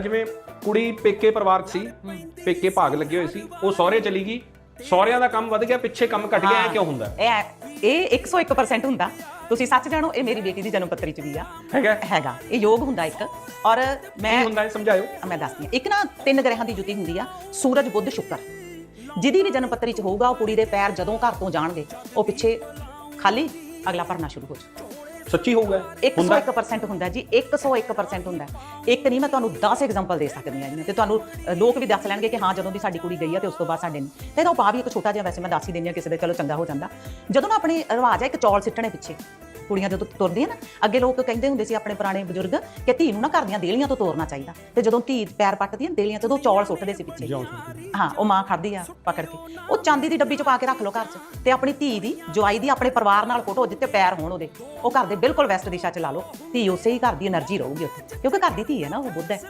ਜਿਵੇਂ ਕੁੜੀ ਪੇਕੇ ਪਰਿਵਾਰ 'ਚ ਸੀ ਪੇਕੇ ਭਾਗ ਲੱਗੇ ਹੋਏ ਸੀ ਉਹ ਸਹੁਰੇ ਚਲੀ ਗਈ ਸਹੁਰਿਆਂ ਦਾ ਕੰਮ ਵੱਧ ਗਿਆ ਪਿੱਛੇ ਕੰਮ ਘਟ ਗਿਆ ਇਹ ਕਿਉਂ ਹੁੰਦਾ? ਇਹ ਇਹ 101% ਹੁੰਦਾ। ਤੁਸੀਂ ਸੱਚ ਜਾਣੋ ਇਹ ਮੇਰੀ ਬੇਟੀ ਦੀ ਜਨਮ ਪੱਤਰੀ ਚ ਵੀ ਆ। ਹੈਗਾ? ਹੈਗਾ। ਇਹ ਯੋਗ ਹੁੰਦਾ ਇੱਕ। ਔਰ ਕੀ ਮੈਂ ਹੁੰਦਾ ਹੈ ਸਮਝਾਇਓ। ਮੈਂ ਦੱਸਦੀ ਹਾਂ। ਇੱਕ ਨਾ ਤਿੰਨ ਗ੍ਰਹਿਾਂ ਦੀ ਜੁਤੀ ਹੁੰਦੀ ਆ ਸੂਰਜ ਬੁੱਧ ਸ਼ੁੱਕਰ। ਜਿਹਦੀ ਵੀ ਜਨਮ ਪੱਤਰੀ ਚ ਹੋਊਗਾ ਉਹ ਕੁੜੀ ਦੇ ਪੈਰ ਜਦੋਂ ਘਰ ਤੋਂ ਜਾਣਗੇ ਉਹ ਪਿੱਛੇ ਖਾਲੀ ਅਗਲਾ ਭਰਨਾ ਸ਼ੁਰੂ ਹੋ ਜਾਊ। ਸੱਚੀ ਹੋਊਗਾ? ਇਹ? ਹੁੰਦਾ? 101% ਹੁੰਦਾ ਜੀ 101% ਹੁੰਦਾ। ਇੱਕ ਨਹੀਂ ਮੈਂ ਤੁਹਾਨੂੰ 10 ਐਗਜ਼ਾਮਪਲ ਦੇ ਸਕਦੀ ਹਾਂ ਜੀ। ਤੇ ਤੁਹਾਨੂੰ ਲੋਕ ਵੀ ਦੱਸ ਲੈਣਗੇ ਕਿ ਹਾਂ ਜਦੋਂ ਦੀ ਸਾਡੀ ਕੁੜੀ ਗਈ ਆ ਤੇ ਉਸ ਤੋਂ ਬਾਅਦ ਸਾਡੇ ਨਹੀਂ। ਤੇ ਇਹਦਾ ਉਪਾਅ ਵੀ ਇੱਕ ਛੋਟਾ ਜਿਹਾ ਵੈਸੇ ਮੈਂ ਦੱਸ ਹੀ ਦਿੰਦੀ ਹਾਂ ਕਿਸੇ ਦੇ ਚਲੋ ਚੰਗਾ ਹੋ ਜਾਂਦਾ। ਜਦੋਂ ਨਾ ਆਪਣੇ ਰਿਵਾਜ ਆ ਇੱਕ ਚੌਲ ਸਿੱਟਣੇ ਪਿੱਛੇ। ਕੁੜੀਆਂ ਜਦੋਂ ਤੁਰਦੀਆਂ ਨਾ ਅੱਗੇ ਲੋਕ ਕਹਿੰਦੇ ਹੁੰਦੇ ਸੀ ਆਪਣੇ ਪੁਰਾਣੇ ਬਜ਼ੁਰਗ ਕਿ ਧੀ ਨੂੰ ਨਾ ਘਰ ਦੀਆਂ ਦੇਲੀਆਂ ਤੋਂ ਤੋਰਨਾ ਚਾਹੀਦਾ। ਤੇ ਜਦੋਂ ਧੀ ਪੈਰ ਪੱਟਦੀਆਂ ਦੇਲੀਆਂ ਜਦੋਂ ਚੌਲ ਸੁੱਟਦੇ ਸੀ ਪਿੱਛੇ। ਹਾਂ ਉਹ ਮਾਂ ਖੜਦੀ ਆ ਪਕੜ ਕੇ। ਉਹ ਚਾਂਦੀ ਦੀ ਡੱਬੀ ਚ ਪਾ ਕੇ ਰੱਖ ਲਓ ਘਰ 'ਚ ਤੇ ਆਪਣੀ ਧੀ ਦੀ ਜਵਾਈ ਦੀ ਆਪਣੇ ਪਰਿਵਾਰ ਨਾਲ ਫੋਟੋ ਜਿੱਤੇ ਪੈਰ ਹੋਣ ਉਹਦੇ। ਉਹ ਘਰ ਦੇ ਬਿਲਕੁਲ ਵੈਸਟ ਦਿਸ਼ਾ 'ਚ ਲਾ ਲਓ। ਧੀ ਉਸੇ ਹੀ ਘਰ ਦੀ એનર્ਜੀ ਰਹੂਗੀ ਉੱਥੇ ਕਿਉਂਕਿ ਘਰ ਦੀ ਧੀ ਹੈ ਨਾ ਉਹ ਬੁੱਧ ਹੈ।